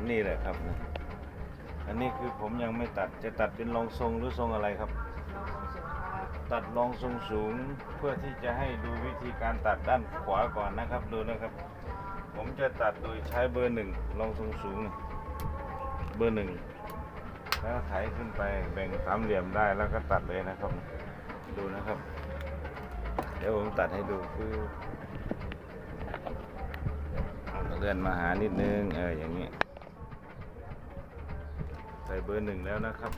อันนี้แหละครับนะอันนี้คือผมยังไม่ตัดจะตัดเป็นรองทรงหรือทรงอะไรครับ ตัดรองทรงสูงเพื่อที่จะให้ดูวิธีการตัดด้านขวาก่อนนะครับดูนะครับ ผมจะตัดโดยใช้เบอร์หนึ่งรองทรงสูงนี่เบอร์หนึ่งแล้วไถขึ้นไปแบ่งสามเหลี่ยมได้แล้วก็ตัดเลยนะครับ ดูนะครับ เดี๋ยวผมตัดให้ดูคือเลื่อนมาหานิดนึง เอออย่างนี้ ส่เบอร์หนึ่งแล้วนะครับ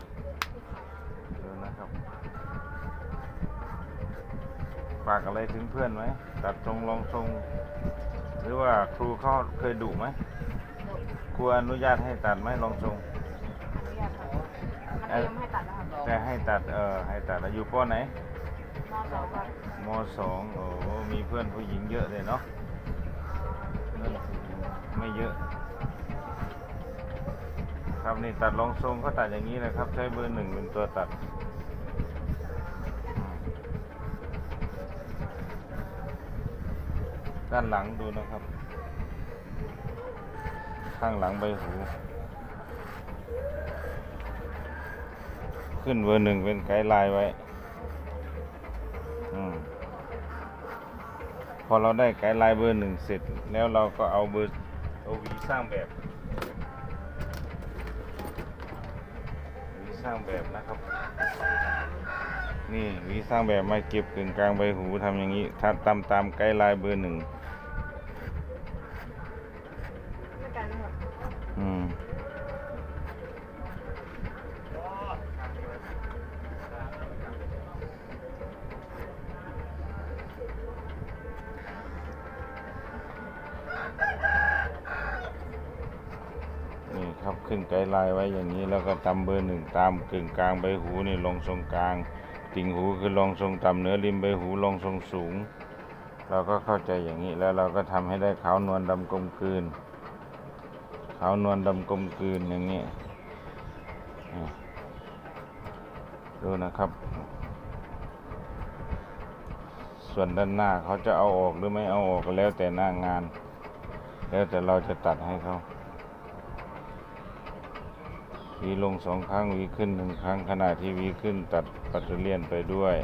ดูนะครับ ฝากอะไรถึงเพื่อนไหมตัดทรงลองทรง หรือว่าครูเขาเคยดุไหมดุครูอนุญาตให้ตัดไหมลองทรงอนุญาตครับมันเตรียมให้ตัดแล้วครับแต่ให้ตัดเออให้ตัดอายุป้อไหนมอสองครับมสองโอ้มีเพื่อนผู้หญิงเยอะเลยเนาะไม่เยอะ ครับนี่ตัดรองทรงก็ตัดอย่างนี้เลยครับ ใช้เบอร์หนึ่งเป็นตัวตัดด้านหลังดูนะครับ ข้างหลังใบหู ขึ้นเบอร์หนึ่งเป็นไกด์ไลน์ไว้พอเราได้ไกด์ไลน์เบอร์หนึ่งเสร็จ แล้วเราก็เอาเบอร์เอาวีสร้างแบบ สร้างแบบนะครับ นี่วีสร้างแบบมาเก็บกึ่งกลางใบหูทำอย่างนี้ถ้าตามตามไกด์ไลน์เบอร์หนึ่งอืม ขึ้นไกด์ไลน์ไว้อย่างนี้แล้วก็ตำเบอร์หนึ่งตามกึ่งกลางใบหูนี่ลงทรงกลางติ่งหูคือลงทรงต่ำเหนือริมใบหูลงทรงสูง เราก็เข้าใจอย่างนี้แล้วเราก็ทำให้ได้ขาวนวลดำกลมกลืนขาวนวลดำกลมกลืนอย่างนี้ดูนะครับ ส่วนด้านหน้าเขาจะเอาออกหรือไม่เอาออกก็แล้วแต่หน้างาน แล้วแต่เราจะตัดให้เขา วีลงสองครั้งวีขึ้นหนึ่งครั้งขณะที่วีขึ้นตัดปัตเตอร์เลียนไปด้วย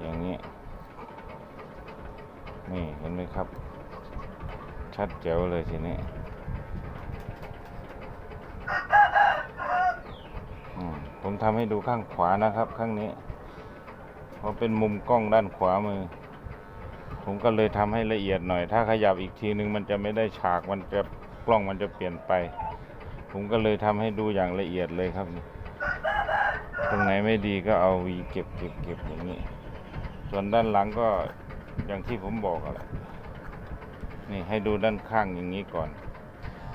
อย่างนี้ นี่เห็นไหมครับ ชัดแจ๋วเลยทีนี้ผมทำให้ดูข้างขวานะครับ ข้างนี้เพราะเป็นมุมกล้องด้านขวามือ ผมก็เลยทำให้ละเอียดหน่อย ถ้าขยับอีกทีนึงมันจะไม่ได้ฉากมันจะกล้องมันจะเปลี่ยนไป ผมก็เลยทำให้ดูอย่างละเอียดเลยครับตรงไหนไม่ดีก็เอาวีเก็บเก็บเก็บอย่างนี้ ส่วนด้านหลังก็อย่างที่ผมบอกอะนี่ให้ดูด้านข้างอย่างนี้ก่อน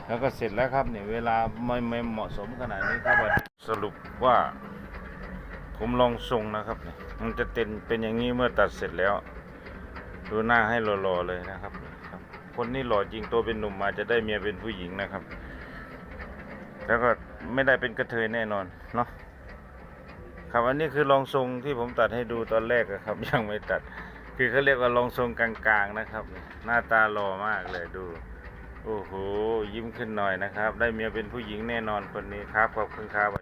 แล้วก็เสร็จแล้วครับเนี่ยเวลาไม่ไม่เหมาะสมขนาดนี้ครับสรุปว่า ผมลองทรงนะครับเนี่ยมันจะเป็นเป็นอย่างนี้เมื่อตัดเสร็จแล้ว ดูหน้าให้หล่อๆเลยนะครับครับคนนี้หล่อจริงตัวเป็นหนุ่มมาจะได้เมียเป็นผู้หญิงนะครับ แล้วก็ไม่ได้เป็นกระเทยแน่นอนเนาะครับอันนี้คือลองทรงที่ผมตัดให้ดูตอนแรกอะครับ ยังไม่ตัด คือเขาเรียกว่าลองทรงกลางๆนะครับ หน้าตาหล่อมากเลยดู โอ้โหยิ้มขึ้นหน่อยนะครับ ได้เมียเป็นผู้หญิงแน่นอนคนนี้ครับขอบคุณครับ